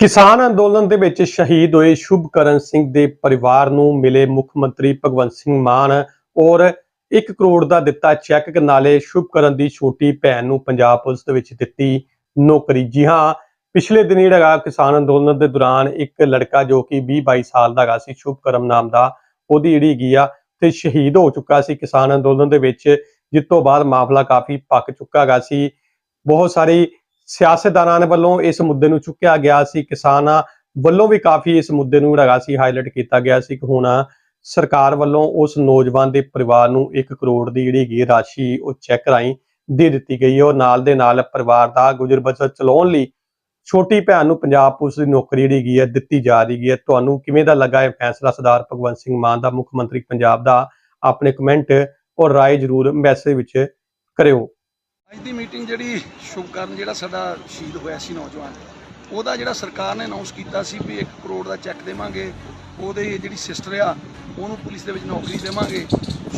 ਕਿਸਾਨ ਅੰਦੋਲਨ ਦੇ ਵਿੱਚ ਸ਼ਹੀਦ ਹੋਏ ਸ਼ੁਭਕਰਨ ਸਿੰਘ ਦੇ ਪਰਿਵਾਰ ਨੂੰ ਮਿਲੇ ਮੁੱਖ ਮੰਤਰੀ ਭਗਵੰਤ ਸਿੰਘ ਮਾਨ ਔਰ 1 ਕਰੋੜ ਦਾ ਦਿੱਤਾ ਚੈੱਕ ਨਾਲੇ ਸ਼ੁਭਕਰਨ ਦੀ ਛੋਟੀ ਭੈਣ ਨੂੰ ਪੰਜਾਬ ਪੁਲਿਸ ਦੇ ਵਿੱਚ ਦਿੱਤੀ ਨੌਕਰੀ। ਜੀ ਹਾਂ, ਪਿਛਲੇ ਦਿਨ ਜਿਹੜਾ ਕਿਸਾਨ ਅੰਦੋਲਨ ਦੇ ਦੌਰਾਨ ਇੱਕ ਲੜਕਾ ਜੋ ਕਿ 20 22 ਸਾਲ ਦਾ ਹੈਗਾ ਸੀ ਸ਼ੁਭਕਰਮ ਨਾਮ ਦਾ, ਉਹਦੀ ਜਿਹੜੀ ਹੈਗੀ ਆ ਤੇ ਸ਼ਹੀਦ ਹੋ ਚੁੱਕਾ ਸੀ। ਕਿਸਾਨ ਅੰਦੋਲਨ ਦੇ ਵਿੱਚ ਜਿਸ ਤੋਂ ਬਾਅਦ ਮਾਮਲਾ ਕਾਫੀ ਪੱਕ ਚੁੱਕਾ ਹੈਗਾ ਸੀ। ਬਹੁਤ ਸਾਰੀ ਸਿਆਸਤਦਾਨਾਂ ਦੇ ਵੱਲੋਂ ਇਸ ਮੁੱਦੇ ਨੂੰ ਚੁੱਕਿਆ ਗਿਆ ਸੀ। ਕਿਸਾਨਾਂ ਵੱਲੋਂ ਵੀ ਕਾਫੀ ਇਸ ਮੁੱਦੇ ਨੂੰ ਹੈਗਾ ਸੀ ਹਾਈਲਾਈਟ ਕੀਤਾ ਗਿਆ ਸੀ ਕਿ ਹੁਣ ਸਰਕਾਰ ਵੱਲੋਂ ਉਸ ਨੌਜਵਾਨ ਦੇ ਪਰਿਵਾਰ ਨੂੰ 1 ਕਰੋੜ ਦੀ ਜਿਹੜੀ ਹੈਗੀ ਰਾਸ਼ੀ ਉਹ ਚੈੱਕ ਰਾਹੀਂ ਦੇ ਦਿੱਤੀ ਗਈ ਹੈ। ਔਰ ਨਾਲ ਦੇ ਨਾਲ ਪਰਿਵਾਰ ਦਾ ਗੁਜ਼ਰ ਬਸਰ ਚਲਾਉਣ ਲਈ ਛੋਟੀ ਭੈਣ ਨੂੰ ਪੰਜਾਬ ਪੁਲਿਸ ਦੀ ਨੌਕਰੀ ਜਿਹੜੀ ਹੈਗੀ ਹੈ ਦਿੱਤੀ ਜਾ ਰਹੀ ਹੈ। ਤੁਹਾਨੂੰ ਕਿਵੇਂ ਦਾ ਲੱਗਾ ਇਹ ਫੈਸਲਾ? ਸਰਦਾਰ ਭਗਵੰਤ ਸਿੰਘ ਮਾਨ ਦਾ ਮੁੱਖ ਮੰਤਰੀ ਪੰਜਾਬ ਦਾ ਆਪਣੇ ਕਮੈਂਟ ਔਰ ਰਾਏ ਜ਼ਰੂਰ ਮੈਸੇਜ ਵਿੱਚ ਕਰਿਓ। ਅੱਜ ਦੀ ਮੀਟਿੰਗ ਜਿਹੜੀ ਸ਼ੁਭਕਰਨ ਜਿਹੜਾ ਸਾਡਾ ਸ਼ਹੀਦ ਹੋਇਆ ਸੀ ਨੌਜਵਾਨ, ਉਹਦਾ ਜਿਹੜਾ ਸਰਕਾਰ ਨੇ ਅਨਾਉਂਸ ਕੀਤਾ ਸੀ ਵੀ 1 ਕਰੋੜ ਦਾ ਚੈੱਕ ਦੇਵਾਂਗੇ, ਉਹਦੇ ਜਿਹੜੀ ਸਿਸਟਰ ਆ, ਉਹਨੂੰ ਪੁਲਿਸ ਦੇ ਵਿੱਚ ਨੌਕਰੀ ਦੇਵਾਂਗੇ।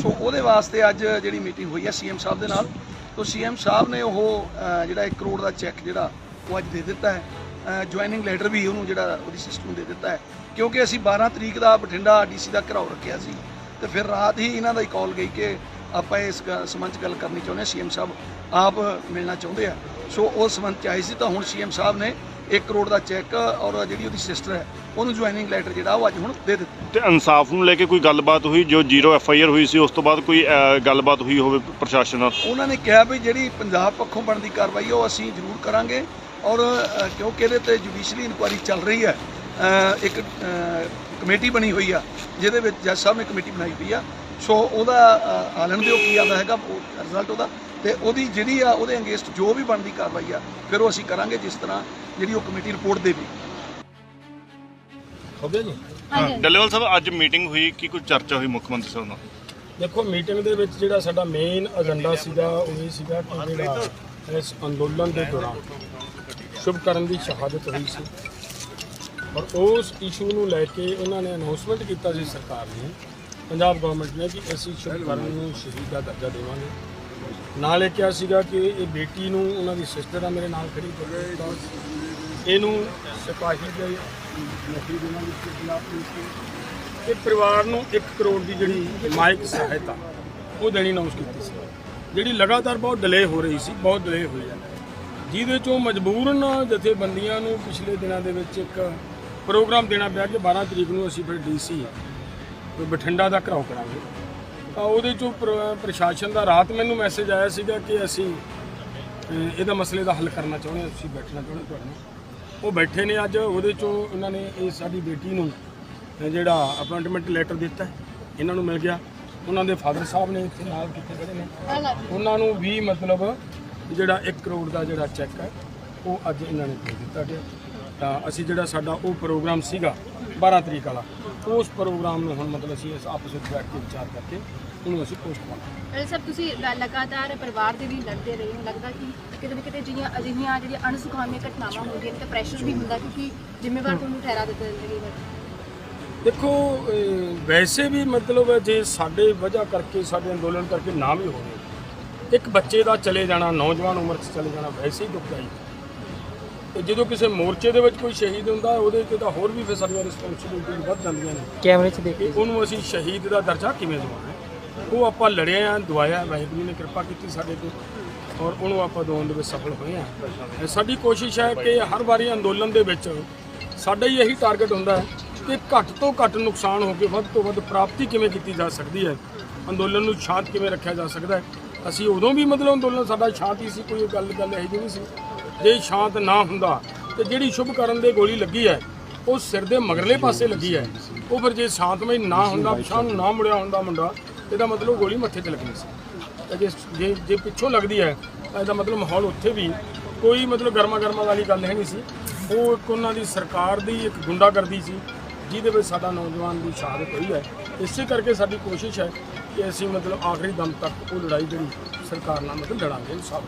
ਸੋ ਉਹਦੇ ਵਾਸਤੇ ਅੱਜ ਜਿਹੜੀ ਮੀਟਿੰਗ ਹੋਈ ਹੈ ਸੀਐਮ ਸਾਹਿਬ ਦੇ ਨਾਲ, ਤੋਂ ਸੀਐਮ ਸਾਹਿਬ ਨੇ ਉਹ ਜਿਹੜਾ 1 ਕਰੋੜ ਦਾ ਚੈੱਕ ਜਿਹੜਾ, ਉਹ ਅੱਜ ਦੇ ਦਿੱਤਾ ਹੈ। ਜੁਆਇਨਿੰਗ ਲੈਟਰ ਵੀ ਉਹਨੂੰ ਜਿਹੜਾ ਉਹਦੀ ਸਿਸਟਰ ਨੂੰ ਦੇ ਦਿੱਤਾ ਹੈ। ਕਿਉਂਕਿ ਅਸੀਂ 12 ਤਰੀਕ ਦਾ ਬਠਿੰਡਾ ਡੀਸੀ ਦਾ ਘਰਾਓ ਰੱਖਿਆ ਸੀ, ਤੇ ਫਿਰ ਰਾਤ ਹੀ ਇਹਨਾਂ ਦਾ ਹੀ ਕਾਲ ਗਈ ਕਿ ਆਪਾਂ ਇਸ ਗ- ਸੰਬੰਧ 'ਚ ਗੱਲ ਕਰਨੀ ਚਾਹੁੰਦੇ ਹਾਂ ਸੀਐਮ ਸਾਹਿਬ। ਆਪ ਮਿਲਣਾ ਚਾਹੁੰਦੇ ਆ। ਸੋ ਉਸ ਸੰਬੰਧ 'ਚ ਆਈ ਸੀ ਤਾਂ ਹੁਣ ਸੀਐਮ ਸਾਹਿਬ ਨੇ 1 ਕਰੋੜ ਦਾ ਚੈੱਕ ਔਰ ਜਿਹੜੀ ਉਹਦੀ ਸਿਸਟਰ ਹੈ ਉਹਨੂੰ ਜੁਆਇਨਿੰਗ ਲੈਟਰ ਜਿਹੜਾ ਉਹ ਅੱਜ ਹੁਣ ਦੇ ਦਿੱਤਾ। ਤੇ ਇਨਸਾਫ ਨੂੰ ਲੈ ਕੇ ਕੋਈ ਗੱਲਬਾਤ ਹੋਈ ਜੋ ਜ਼ੀਰੋ ਐਫ ਆਈ ਆਰ ਹੋਈ ਸੀ ਉਸ ਤੋਂ ਬਾਅਦ ਕੋਈ ਅਹ, ਗੱਲਬਾਤ ਹੋਈ ਹੋਵੇ ਪ੍ਰਸ਼ਾਸਨ ਨਾਲ? ਉਹਨਾਂ ਨੇ ਕਿਹਾ ਵੀ ਜਿਹੜੀ ਪੰਜਾਬ ਪੱਖੋਂ ਬਣਦੀ ਕਾਰਵਾਈ ਹੈ ਉਹ ਅਸੀਂ ਜ਼ਰੂਰ ਕਰਾਂਗੇ ਔਰ ਅ, ਕਿਉਂਕਿ ਇਹਦੇ ਤੇ ਜੁਡੀਸ਼ਰੀ ਇਨਕੁਆਇਰੀ ਚੱਲ ਰਹੀ ਹੈ ਅ, ਇੱਕ ਅ, ਕਮੇਟੀ ਬਣੀ ਹੋਈ ਆ ਜਿਹਦੇ ਵਿੱਚ ਜੱਜ ਸਾਹਿਬ ਨੇ ਕਮੇਟੀ ਬਣਾਈ ਹੋਈ ਆ। ਸੋ ਉਹਦਾ ਆਲਣ ਦਿਓ ਕੀ ਆਦਾ ਹੈਗਾ ਰਿਜ਼ਲਟ ਉਹਦਾ। ਤੇ ਉਹਦੀ ਜਿਹੜੀ ਆ ਉਹਦੇ ਅਗੇਂਸਟ ਜੋ ਵੀ ਬਣਦੀ ਕਾਰਵਾਈ ਆ ਫਿਰ ਉਹ ਅਸੀਂ ਕਰਾਂਗੇ ਜਿਸ ਤਰ੍ਹਾਂ ਜਿਹੜੀ ਉਹ ਕਮੇਟੀ ਰਿਪੋਰਟ ਦੇਵੇ। ਹੋ ਗਿਆ ਜੀ ਡੱਲੇਵਾਲ ਸਾਹਿਬ ਅੱਜ ਮੀਟਿੰਗ ਹੋਈ ਕੀ ਕੋਈ ਚਰਚਾ ਹੋਈ ਮੁੱਖ ਮੰਤਰੀ ਸਾਹਿਬ ਨਾਲ? ਦੇਖੋ ਮੀਟਿੰਗ ਦੇ ਵਿੱਚ ਜਿਹੜਾ ਸਾਡਾ ਮੇਨ ਏਜੰਡਾ ਸੀਗਾ ਉਹ ਇਹ ਸੀਗਾ ਕਿ ਜਿਹੜਾ ਇਸ ਅੰਦੋਲਨ ਦੇ ਦੌਰਾਨ ਸ਼ੁਭਕਰਨ ਦੀ ਸ਼ਹਾਦਤ ਹੋਈ ਸੀ। ਔਰ ਉਸ ਇਸ਼ੂ ਨੂੰ ਲੈ ਕੇ ਉਹਨਾਂ ਨੇ ਅਨਾਉਂਸਮੈਂਟ ਕੀਤਾ ਸੀ ਸਰਕਾਰ ਨੇ ਪੰਜਾਬ ਗਵਰਨਮੈਂਟ ਨੇ ਕਿ ਅਸੀਂ ਸ਼ੁਭਕਰਨ ਨੂੰ ਸ਼ਹੀਦ ਦਾ ਦਰਜਾ ਦੇਵਾਂਗੇ। ਨਾਲ ਇਹ ਕਿਹਾ ਸੀਗਾ ਕਿ ਇਹ ਬੇਟੀ ਨੂੰ ਉਹਨਾਂ ਦੀ ਸਿਸਟਰ ਆ ਮੇਰੇ ਨਾਲ ਖੜੀ ਗੁਰਪ੍ਰੀਤ ਇਹਨੂੰ ਸਿਪਾਹੀ ਦੇ ਨੌਕਰੀ ਦੇਵਾਂਗੇ ਪੰਜਾਬ ਪੁਲਿਸ ਤੇ ਪਰਿਵਾਰ ਨੂੰ 1 ਕਰੋੜ ਦੀ ਜਿਹੜੀ ਮਾਇਕ ਸਹਾਇਤਾ, ਉਹ ਦੇਣੀ ਅਨਾਉਂਸ ਕੀਤੀ ਸੀ। ਜਿਹੜੀ ਲਗਾਤਾਰ ਬਹੁਤ ਡਿਲੇ ਹੋ ਰਹੀ ਸੀ, ਬਹੁਤ ਡਿਲੇ ਹੋਈ ਹੈ। ਜਿਹਦੇ ਚੋਂ ਮਜਬੂਰਨ ਜਥੇਬੰਦੀਆਂ ਨੂੰ ਪਿਛਲੇ ਦਿਨਾਂ ਦੇ ਵਿੱਚ ਇੱਕ ਪ੍ਰੋਗਰਾਮ ਦੇਣਾ ਪਿਆ ਕਿ 12 ਤਰੀਕ ਨੂੰ ਅਸੀਂ ਫਿਰ ਡੀਸੀ ਬਠਿੰਡਾ ਦਾ ਘਰਾਓ ਕਰਾਂਗੇ। ਤਾਂ ਉਹਦੇ ਚੋਂ ਪ੍ਰਸ਼ਾਸਨ ਦਾ ਰਾਤ ਮੈਨੂੰ ਮੈਸੇਜ ਆਇਆ ਸੀਗਾ ਕਿ ਅਸੀਂ ਇਹਦਾ ਮਸਲੇ ਦਾ ਹੱਲ ਕਰਨਾ ਚਾਹੁੰਦੇ ਹਾਂ ਤੁਸੀਂ ਬੈਠਣਾ ਚਾਹੁੰਦੇ ਤੁਹਾਡੇ ਨਾਲ। ਉਹ ਬੈਠੇ ਨੇ ਅੱਜ, ਉਹਦੇ ਚੋਂ ਉਹਨਾਂ ਨੇ ਇਹ ਸਾਡੀ ਬੇਟੀ ਨੂੰ ਜਿਹੜਾ ਅਪਾਇੰਟਮੈਂਟ ਲੈਟਰ ਦਿੱਤਾ ਇਹਨਾਂ ਨੂੰ ਮਿਲ ਗਿਆ। ਉਹਨਾਂ ਦੇ ਫਾਦਰ ਸਾਹਿਬ ਨੇ ਇੱਥੇ ਨਾਲ ਕਿੱਥੇ ਖੜੇ ਨੇ। ਉਹਨਾਂ ਨੂੰ ਵੀ ਮਤਲਬ ਜਿਹੜਾ 1 ਕਰੋੜ ਦਾ ਜਿਹੜਾ ਚੈੱਕ ਹੈ, ਉਹ ਅੱਜ ਇਹਨਾਂ ਨੇ ਦੇ ਦਿੱਤਾ ਗਿਆ। ਤਾਂ ਅਸੀਂ ਜਿਹੜਾ ਸਾਡਾ ਉਹ ਪ੍ਰੋਗਰਾਮ ਸੀਗਾ 12 ਤਰੀਕ ਵਾਲਾ ਉਸ ਪ੍ਰੋਗਰਾਮ ਨੂੰ ਹੁਣ ਮਤਲਬ ਅਸੀਂ ਇਸ ਆਪਸ ਵਿੱਚ ਬੈਠ ਕੇ ਵਿਚਾਰ ਕਰਕੇ ਉਹਨੂੰ ਅਸੀਂ ਪੋਸਟਪੋਨ ਇਹ ਸਭ ਤੁਸੀਂ ਲਗਾਤਾਰ ਪਰਿਵਾਰ ਦੇ ਵੀ ਲੜਦੇ ਰਹੇ ਹੋ ਲੱਗਦਾ ਕਿ ਕਿਤੇ ਨਾ ਕਿਤੇ ਜਿਹੜੀਆਂ ਅਜਿਹੀਆਂ ਜਿਹੜੀਆਂ ਅਣਸੁਖਾਵੀਆਂ ਘਟਨਾਵਾਂ ਹੁੰਦੀਆਂ ਨੇ ਤਾਂ ਪ੍ਰੈਸ਼ਰ ਵੀ ਹੁੰਦਾ ਕਿਉਂਕਿ ਜ਼ਿੰਮੇਵਾਰ ਤੁਹਾਨੂੰ ਠਹਿਰਾ ਦਿੱਤਾ ਜਾਂਦਾ ਦੇਖੋ ਵੈਸੇ ਵੀ ਮਤਲਬ ਜੇ ਸਾਡੇ ਵਜ੍ਹਾ ਕਰਕੇ ਸਾਡੇ ਅੰਦੋਲਨ ਕਰਕੇ ਨਾ ਵੀ ਹੋਵੇ ਇੱਕ ਬੱਚੇ ਦਾ ਚਲੇ ਜਾਣਾ ਨੌਜਵਾਨ ਉਮਰ 'ਚ ਚਲੇ ਜਾਣਾ ਵੈਸੇ ਹੀ ਦੁਖਦਾਈ। ਤੇ ਜਦੋਂ ਕਿਸੇ ਮੋਰਚੇ ਦੇ ਵਿੱਚ ਕੋਈ ਸ਼ਹੀਦ ਹੁੰਦਾ ਉਹਦੇ ਤੇ ਤਾਂ ਹੋਰ ਵੀ ਫਿਰ ਸਾਡੀਆਂ ਰਿਸਪੌਂਸਿਬਿਲਟੀ ਵੱਧ ਜਾਂਦੀਆਂ ਨੇ। ਕੈਮਰੇ 'ਚ ਦੇਖ ਉਹਨੂੰ ਅਸੀਂ ਸ਼ਹੀਦ ਦਾ ਦਰਜਾ ਕਿਵੇਂ ਦਵਾਂਗੇ? ਉਹ ਆਪਾਂ ਲੜੇ ਆ ਦਵਾਇਆ। ਵਾਹਿਗੁਰੂ ਨੇ ਕਿਰਪਾ ਕੀਤੀ ਸਾਡੇ ਤੇ ਔਰ ਉਹਨੂੰ ਆਪਾਂ ਦਵਾਉਣ ਦੇ ਵਿੱਚ ਸਫਲ ਹੋਏ ਆ। ਇਹ ਸਾਡੀ ਕੋਸ਼ਿਸ਼ ਹੈ ਕਿ ਹਰ ਵਾਰੀ ਅੰਦੋਲਨ ਦੇ ਵਿੱਚ ਸਾਡਾ ਹੀ ਇਹੀ ਟਾਰਗੇਟ ਹੁੰਦਾ ਹੈ ਕਿ ਘੱਟ ਤੋਂ ਘੱਟ ਨੁਕਸਾਨ ਹੋ ਕੇ ਵੱਧ ਤੋਂ ਵੱਧ ਪ੍ਰਾਪਤੀ ਕਿਵੇਂ ਕੀਤੀ ਜਾ ਸਕਦੀ ਹੈ? ਅੰਦੋਲਨ ਨੂੰ ਸ਼ਾਂਤ ਕਿਵੇਂ ਰੱਖਿਆ ਜਾ ਸਕਦਾ ਹੈ? ਅਸੀਂ ਉਦੋਂ ਵੀ ਮਤਲਬ ਅੰਦੋਲਨ ਸਾਡਾ ਸ਼ਾਂਤ ਹੀ ਸੀ ਕੋਈ ਗੱਲ ਗੱਲ ਇਹੋ ਜਿਹੀ ਨਹੀਂ ਸੀ। ਜੇ ਸ਼ਾਂਤ ਨਾ ਹੁੰਦਾ, ਤੇ ਜਿਹੜੀ ਸ਼ੁਭ ਕਰਨ ਦੇ ਗੋਲੀ ਲੱਗੀ ਹੈ, ਉਹ ਸਿਰ ਦੇ ਮਗਰਲੇ ਪਾਸੇ ਲੱਗੀ ਹੈ। ਉਹ ਫਿਰ ਜੇ ਸ਼ਾਂਤਮਈ ਨਾ ਹੁੰਦਾ ਪਿਛਾਂ ਨੂੰ ਨਾ ਮੁੜਿਆ ਹੁੰਦਾ ਮੁੰਡਾ, ਇਹਦਾ ਮਤਲਬ ਗੋਲੀ ਮੱਥੇ ਤੇ ਲੱਗਣੀ ਸੀ। ਤੇ ਜੇ ਜੇ ਜੇ ਪਿੱਛੋਂ ਲੱਗਦੀ ਹੈ, ਤਾਂ ਇਹਦਾ ਮਤਲਬ ਮਾਹੌਲ ਉੱਥੇ ਵੀ ਕੋਈ ਮਤਲਬ ਗਰਮਾ ਗਰਮਾ ਵਾਲੀ ਗੱਲ ਹੈ ਨਹੀਂ ਸੀ। ਉਹ ਇੱਕ ਉਹਨਾਂ ਦੀ ਸਰਕਾਰ ਦੀ ਇੱਕ ਗੁੰਡਾਗਰਦੀ ਸੀ, ਜਿਹਦੇ ਵਿੱਚ ਸਾਡਾ ਨੌਜਵਾਨ ਦੀ ਸ਼ਹਾਦਤ ਹੋਈ ਹੈ। ਇਸੇ ਕਰਕੇ ਸਾਡੀ ਕੋਸ਼ਿਸ਼ ਹੈ ਕਿ ਅਸੀਂ ਮਤਲਬ ਆਖਰੀ ਦਮ ਤੱਕ ਉਹ ਲੜਾਈ ਜਿਹੜੀ ਸਰਕਾਰ ਨਾਲ ਮਤਲਬ ਲੜਾਂਗੇ, ਇਨਸਾਫ